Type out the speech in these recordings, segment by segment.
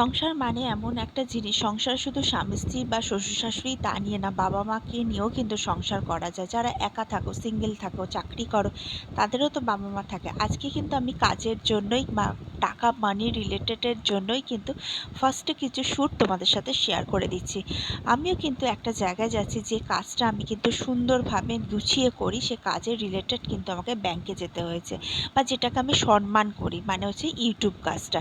সংসার মানে এমন একটা জিনিস। সংসার শুধু স্বামী, স্ত্রী বা শ্বশুর শাশুড়ি তা নিয়ে না, বাবা মাকে নিয়েও কিন্তু সংসার করা যায়। যারা একা থাকো সিঙ্গেল থাকো, চাকরি করো, তাদেরও তো বাবা মা থাকে। আজকে কিন্তু আমি কাজের জন্যই বা টাকা মানি রিলেটেডের জন্যই কিন্তু ফার্স্টে কিছু শ্যুট তোমাদের সাথে শেয়ার করে দিচ্ছি। আমিও কিন্তু একটা জায়গায় যাচ্ছি যে কাজটা আমি কিন্তু সুন্দরভাবে গুছিয়ে করি, সে কাজের রিলেটেড কিন্তু আমাকে ব্যাংকে যেতে হয়েছে বা যেটাকে আমি সম্মান করি মানে হচ্ছে ইউটিউব কাজটা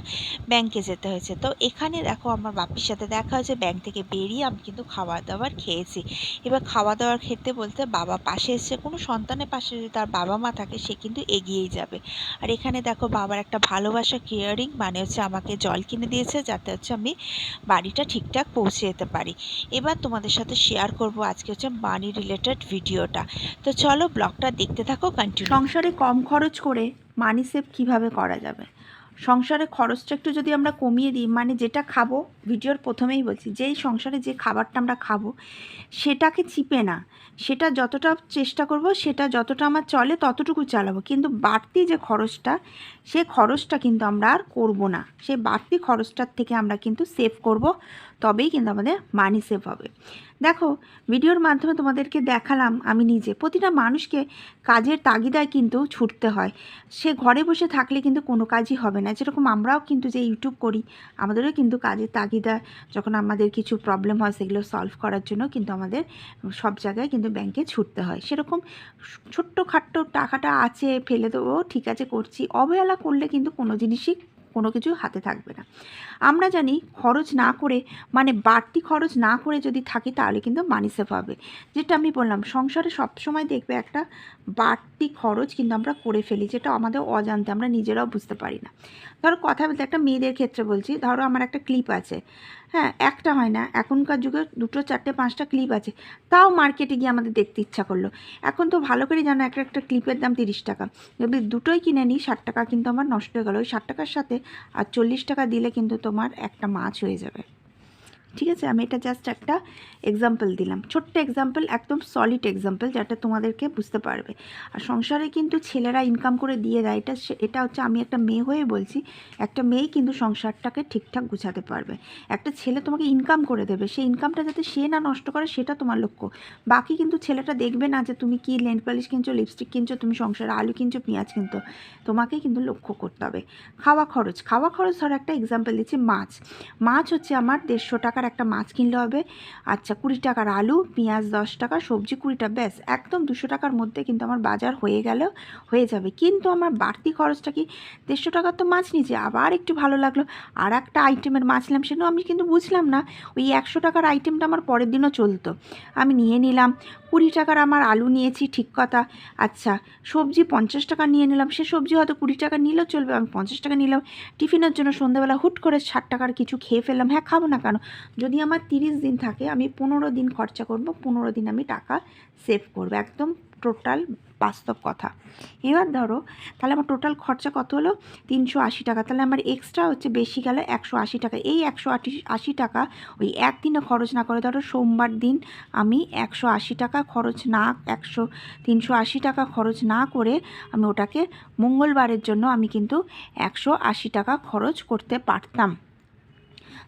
ব্যাংকে যেতে হয়েছে। তো এখানে দেখো আমার বাপির সাথে দেখা হয়েছে ব্যাংক থেকে বেরিয়ে আমি কিন্তু খাবার দাবার খেয়েছি। এবার খাওয়া দাওয়ার খেতে বলতে বাবা পাশে এসে কোনো সন্তানের পাশে যদি তার বাবা মা থাকে সে কিন্তু এগিয়েই যাবে। আর এখানে দেখো বাবার একটা ভালোবাসা কেয়ারিং মানে হচ্ছে আমাকে জল কিনে দিয়েছে যাতে হচ্ছে আমি বাড়িটা ঠিকঠাক পৌঁছে যেতে পারি। এবার তোমাদের সাথে শেয়ার করব আজকে হচ্ছে মানি রিলেটেড ভিডিওটা তো চলো ব্লগটা দেখতে থাকো কন্টিনিউ সংসারে কম খরচ করে মানি সেভ কীভাবে করা যাবে? সংসারে খরচটা একটু যদি আমরা কমিয়ে দিই মানে যেটা খাব, ভিডিওর প্রথমেই বলছি, যেই সংসারে যে খাবারটা আমরা খাব, সেটাকে চিপে না। সেটা যতটা চেষ্টা করব, সেটা যতটা আমার চলে ততটুকু চালাবো। কিন্তু বাড়তি যে খরচটা, সে খরচটা কিন্তু আমরা আর করব না। সেই বাড়তি খরচটার থেকে আমরা কিন্তু সেভ করব। তবেই কিন্তু আমাদের মানি সেভ হবে। দেখো ভিডিওর মাধ্যমে তোমাদেরকে দেখালাম আমি নিজে। প্রতিটা মানুষকে কাজের তাগিদায় কিন্তু ছুটতে হয়। সে ঘরে বসে থাকলে কিন্তু কোনো কাজই হবে না। যেরকম আমরাও কিন্তু যে ইউটিউব করি, আমাদেরও কিন্তু কাজের তাগিদা যখন আমাদের কিছু প্রবলেম হয়, সেগুলো সলভ করার জন্য কিন্তু আমাদের সব জায়গায় কিন্তু ব্যাংকে ছুটতে হয়। সেরকম ছোট্ট খাট্ট টাকাটা আছে, ফেলে দেবো, ঠিক আছে, করছি। অবহেলা করলে কিন্তু কোনো জিনিসই কোনো কিছু হাতে থাকবে না। আমরা জানি খরচ না করে মানে বাড়তি খরচ না করে যদি থাকি তাহলে কিন্তু মানি সেভ হবে। যেটা আমি বললাম, সংসারে সবসময় দেখবে একটা বাড়তি খরচ কিন্তু আমরা করে ফেলি, যেটা আমাদের অজান্তে আমরা নিজেরাও বুঝতে পারি না। ধরো কথা বলতে একটা মেয়েদের ক্ষেত্রে বলছি, ধরো আমার একটা ক্লিপ আছে। হ্যাঁ একটা হয় না। এখনকার যুগে দুটো, চারটে, পাঁচটা ক্লিপ আছে। তাও মার্কেটে গিয়ে আমাদের দেখতে ইচ্ছা করল। এখন তো ভালো করে জানো, একটা একটা ক্লিপের দাম তিরিশ টাকা। যদি দুটোই কিনে নিই, ষাট টাকা কিন্তু আমার নষ্ট হয়ে গেলো। ওই ষাট টাকার সাথে আর চল্লিশ টাকা দিলে কিন্তু তোমার একটা মাছ হয়ে যাবে। ঠিক আছে? আমি এটা জাস্ট একটা এক্সাম্পল দিলাম। ছোট্ট এক্সাম্পল একদম সলিড এক্সাম্পল যেটা তোমাদেরকে বুঝতে পারবে। আর সংসারে কিন্তু ছেলেরা ইনকাম করে দিয়ে দেয়। এটা এটা হচ্ছে আমি একটা মেয়ে হয়ে বলছি, একটা মেয়েই কিন্তু সংসারটাকে ঠিকঠাক গুছাতে পারবে। একটা ছেলে তোমাকে ইনকাম করে দেবে। সেই ইনকামটা যাতে সে না নষ্ট করে, সেটা তোমার লক্ষ্য। বাকি কিন্তু ছেলেটা দেখবে না যে তুমি কি লেন্ট পালিশ কিনছো লিপস্টিক কিনছো, তুমি সংসারে আলু কিনছো, পেঁয়াজ কিনতো তোমাকে কিন্তু লক্ষ্য করতে হবে। খাওয়া খরচ। খাওয়া খরচ ধরো একটা এক্সাম্পল দিচ্ছি, মাছ। মাছ হচ্ছে আমার দেড়শো টাকার একটা মাছ কিনলে হবে। আচ্ছা কুড়ি টাকার আলু, পেঁয়াজ দশ টাকা, সবজি কুড়িটা ব্যাস। একদম দুশো টাকার মধ্যে কিন্তু আমার বাজার হয়ে গেল, হয়ে যাবে। কিন্তু আমার বাড়তি খরচটা কি? দেড়শো টাকার তো মাছ নিয়েছি, আবার একটু ভালো লাগল। আর একটা আইটেমের মাছ নিলাম, সেটাও আমি কিন্তু বুঝলাম না। ওই একশো টাকার আইটেমটা আমার পরের দিনও চলতো। আমি নিয়ে নিলাম কুড়ি টাকার আমার আলু নিয়েছি, ঠিক কথা। আচ্ছা সবজি পঞ্চাশ টাকা নিয়ে নিলাম। সে সবজি হয়তো কুড়ি টাকা নিলেও চলবে, আমি পঞ্চাশ টাকা নিলাম। টিফিনের জন্য সন্ধ্যাবেলা হুট করে ষাট টাকার কিছু খেয়ে ফেললাম। হ্যাঁ খাব না কেন? যদি আমার তিরিশ দিন থাকে, আমি পনেরো দিন খরচা করব, পনেরো দিন আমি টাকা সেভ করব, একদম টোটাল বাস্তব কথা। এবার ধরো, তাহলে আমার টোটাল খরচা কত হলো? তিনশো আশি টাকা। তাহলে আমার এক্সট্রা হচ্ছে বেশি গেল একশো আশি টাকা। এই একশো আশি টাকা ওই একদিনে খরচ না করে ধরো সোমবার দিন আমি একশো আশি টাকা খরচ না, একশো, তিনশো আশি টাকা খরচ না করে আমি ওটাকে মঙ্গলবারের জন্য আমি কিন্তু একশো আশি টাকা খরচ করতে পারতাম।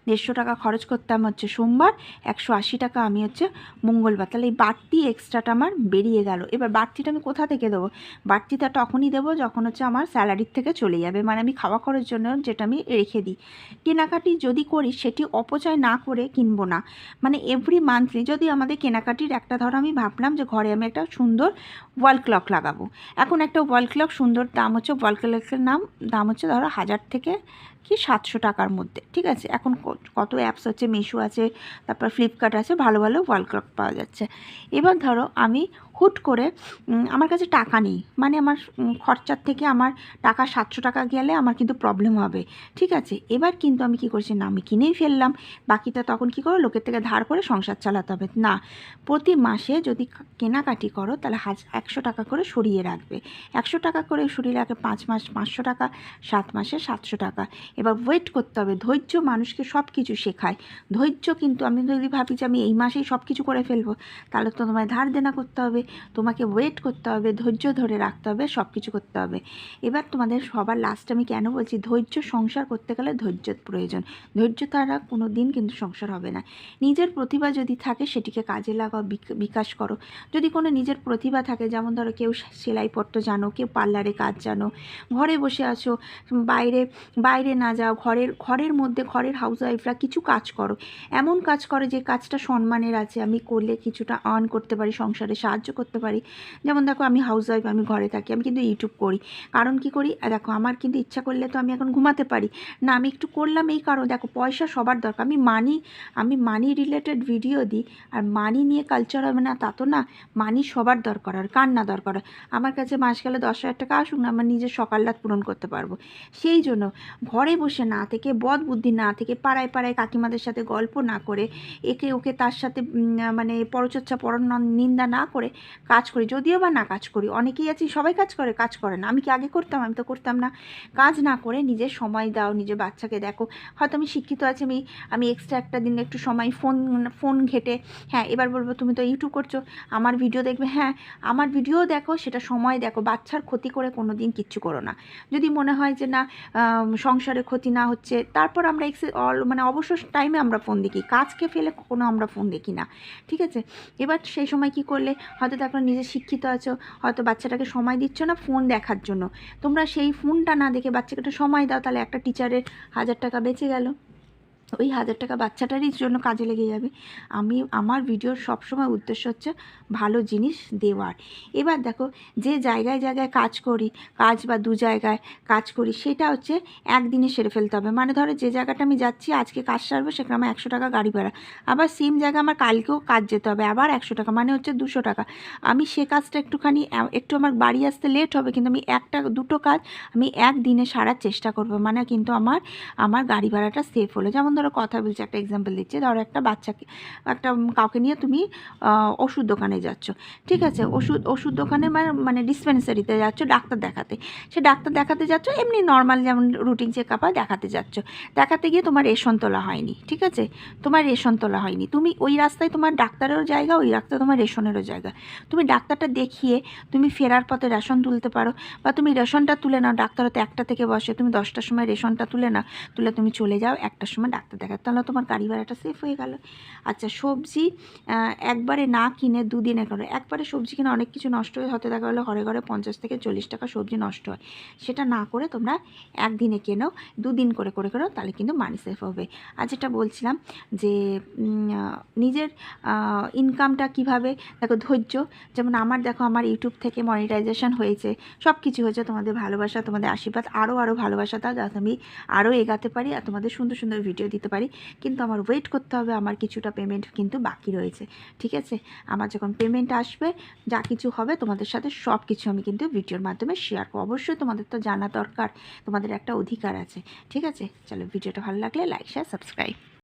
দেড়শো টাকা খরচ করতাম হচ্ছে সোমবার, একশো আশি টাকা আমি হচ্ছে মঙ্গলবার। তাহলে এই বাড়তি এক্সট্রাটা আমার বেরিয়ে গেল। এবার বাড়তিটা আমি কোথা থেকে দেবো? বাড়তিটা তখনই দেবো যখন হচ্ছে আমার স্যালারির থেকে চলে যাবে। মানে আমি খাওয়া খরচের জন্য যেটা আমি রেখে দিই। কেনাকাটি যদি করি সেটি অপচয় না করে কিনবো না। মানে এভরি মান্থলি যদি আমাদের কেনাকাটির একটা ধরো আমি ভাবলাম যে ঘরে আমি একটা সুন্দর ওয়াল ক্লক লাগাবো। এখন একটা ওয়াল ক্লক সুন্দর দাম হচ্ছে ওয়াল ক্লকের নাম, দাম হচ্ছে ধরো হাজার থেকে কি সাতশো টাকার মধ্যে ঠিক আছে? এখন ক- কত অ্যাপস আছে মিশো আছে তারপর ফ্লিপকার্ট আছে ভালো ভালো ওয়াল ক্লক পাওয়া যাচ্ছে। এবার ধরো আমি হুট করে আমার কাছে টাকা নেই। মানে আমার খরচার থেকে আমার টাকা সাতশো টাকা গেলে আমার কিন্তু প্রবলেম হবে। ঠিক আছে? এবার কিন্তু আমি কি করছি? না, আমি কিনেই ফেললাম। বাকিটা তখন কি করো? লোকের থেকে ধার করে সংসার চালাতে হবে। না, প্রতি মাসে যদি কেনাকাটি করো, তাহলে হাজ, একশো টাকা করে সরিয়ে রাখবে। একশো টাকা করে সরিয়ে রাখে পাঁচ মাস, পাঁচশো টাকা, সাত মাসে সাতশো টাকা। এবার ওয়েট করতে হবে। ধৈর্য মানুষকে সব কিছু শেখায়। ধৈর্য কিন্তু আমি যদি ভাবি যে আমি এই মাসেই সব কিছু করে ফেলব, তাহলে তো তোমায় ধার দেনা করতে হবে। তোমাকে ওয়েট করতে হবে, ধৈর্য ধরে রাখতে হবে সব কিছু করতে হবে। এবার তোমাদের সবার লাস্ট আমি কেন বলছি, ধৈর্য সংসার করতে গেলে ধৈর্যের প্রয়োজন। ধৈর্য তারা কোনো দিন কিন্তু সংসার হবে না। নিজের প্রতিভা যদি থাকে, সেটিকে কাজে লাগাও, বিক- বিকাশ করো। যদি কোনো নিজের প্রতিভা থাকে, যেমন ধরো কেউ সেলাই পট্ট জানো, কেউ পার্লারে কাজ জানো, ঘরে বসে আছো, বাইরে বাইরে না যাও, ঘরের ঘরের মধ্যে, ঘরের হাউস ওয়াইফরা কিছু কাজ করো। এমন কাজ করো যে কাজটা সম্মানের আছে, আমি করলে কিছুটা আর্ন করতে পারি, সংসারে সাহায্য করতে পারি। যেমন দেখো, আমি হাউস ওয়াইফ আমি ঘরে থাকি, আমি কিন্তু ইউটিউব করি। কারণ কি করি? দেখো, আমার কিন্তু ইচ্ছা করলে তো আমি এখন ঘুমাতে পারি। না, আমি একটু করলাম এই কারণ, দেখো, পয়সা সবার দরকার। আমি মানি আমি মানি রিলেটেড ভিডিও দিই, আর মানি নিয়ে কালচার হবে না, তা তো না। মানি সবার দরকার, আর কার না দরকার? আমার কাছে মাস গেলে দশ হাজার টাকা আসুক, না আমার নিজের সকাল রাত পূরণ করতে পারব। সেই জন্য ঘরে বসে না থেকে, বদ বুদ্ধি না থেকে, পাড়ায় পাড়ায় কাকিমাদের সাথে গল্প না করে, একে ওকে তার সাথে মানে পরচর্চা পর নিন্দা না করে কাজ করি, যদিও বা না কাজ করি, অনেকেই আছি, সবাই কাজ করে কাজ করে না। আমি কি আগে করতাম? আমি তো করতাম না। কাজ না করে নিজের সময় দাও, নিজের বাচ্চাকে দেখো। হয়তো আমি শিক্ষিত আছি, আমি আমি এক্সট্রা একটা দিন একটু সময় ফোন ফোন ঘেটে হ্যাঁ এবার বলব তুমি তো ইউটিউব করছ, আমার ভিডিও দেখবে হ্যাঁ আমার ভিডিও দেখো, সেটা সময় দেখো, বাচ্চার ক্ষতি করে কোনো দিন কিচ্ছু করো না। যদি মনে হয় যে না সংসারে ক্ষতি না হচ্ছে, তারপর আমরা এক্সে অল- মানে অবসর টাইমে আমরা ফোন দেখি কাজকে ফেলে কোনো আমরা ফোন দেখি না। ঠিক আছে? এবার সেই সময় কি করলে? হয়তো দেখো নিজে শিক্ষিত আছো, হয়তো বাচ্চাটাকে সময় দিচ্ছ না ফোন দেখার জন্য। তোমরা সেই ফোনটা না দেখে বাচ্চাকে সময় দাও, তাহলে একটা টিচারের হাজার টাকা বেঁচে গেল। ওই হাজার টাকা বাচ্চাটারই জন্য কাজে লেগে যাবে। আমি, আমার ভিডিওর সবসময় উদ্দেশ্য হচ্ছে ভালো জিনিস দেওয়ার। এবার দেখো, যে জায়গায় জায়গায় কাজ করি, কাজ বা দু জায়গায় কাজ করি, সেটা হচ্ছে একদিনে সেরে ফেলতে হবে। মানে ধরো যে জায়গাটা আমি যাচ্ছি, আজকে কাজ সারবো, সেখানে আমার একশো টাকা গাড়ি ভাড়া। আবার সেম জায়গায় আমার কালকেও কাজ যেতে হবে, আবার একশো টাকা মানে হচ্ছে দুশো টাকা। আমি সে কাজটা একটুখানি, একটু আমার বাড়ি আসতে লেট হবে, কিন্তু আমি একটা, দুটো কাজ আমি একদিনে সারার চেষ্টা করব। মানে কিন্তু আমার আমার গাড়ি ভাড়াটা সেফ হলো। যেমন ধরো কথা বলছি, একটা এক্সাম্পল দিচ্ছে। ধরো একটা বাচ্চাকে, একটা কাউকে নিয়ে তুমি ওষুধ দোকানে যাচ্ছ। ঠিক আছে? ওষুধ ওষুধ দোকানে মানে মানে ডিসপেন্সারিতে যাচ্ছ ডাক্তার দেখাতে। সে ডাক্তার দেখাতে যাচ্ছ, এমনি নর্মাল যেমন রুটিন চেক আপ হয় দেখাতে যাচ্ছ। দেখাতে গিয়ে তোমার রেশন তোলা হয়নি, ঠিক আছে? তোমার রেশন তোলা হয়নি। তুমি ওই রাস্তায় তোমার ডাক্তারেরও জায়গা, ওই রাস্তায় তোমার রেশনেরও জায়গা। তুমি ডাক্তারটা দেখিয়ে, তুমি ফেরার পথে রেশন তুলতে পারো বা তুমি রেশনটা তুলে নাও। ডাক্তার হয়তো একটা থেকে বসে, তুমি দশটার সময় রেশনটা তুলে নাও, তুলে তুমি চলে যাও, একটার সময় ডাক্তার দেখাতে তাহলে তোমার গাড়ি ভাড়াটা সেফ হয়ে গেল। আচ্ছা সবজি একবারে না কিনে দুদিনে করো। একবারে সবজি কিনে অনেক কিছু নষ্ট হয়ে, হতে দেখা গেলো ঘরে ঘরে পঞ্চাশ থেকে চল্লিশ টাকা সবজি নষ্ট হয়। সেটা না করে তোমরা একদিনে কেনো, দুদিন করে করে, করো, তাহলে কিন্তু মানি সেফ হবে। আর যেটা বলছিলাম যে নিজের ইনকামটা কীভাবে, দেখো ধৈর্য, যেমন আমার দেখো আমার ইউটিউব থেকে মনিটাইজেশন হয়েছে সব কিছু হয়েছে, তোমাদের ভালোবাসা, তোমাদের আশীর্বাদ আরও আরও ভালোবাসা দাও, যাতে আমি আরও এগাতে পারি, আর তোমাদের সুন্দর সুন্দর ভিডিও দিতে পারি। কিন্তু আমার ওয়েট করতে হবে, আমার কিছুটা পেমেন্ট কিন্তু বাকি রয়েছে। ঠিক আছে? আমার যখন পেমেন্ট আসবে, যা কিছু হবে তোমাদের সাথে সব কিছু আমি কিন্তু ভিডিওর মাধ্যমে শেয়ার করব। অবশ্যই তোমাদের তো জানা দরকার, তোমাদের একটা অধিকার আছে। ঠিক আছে? চলো ভিডিওটা ভালো লাগলে লাইক শেয়ার সাবস্ক্রাইব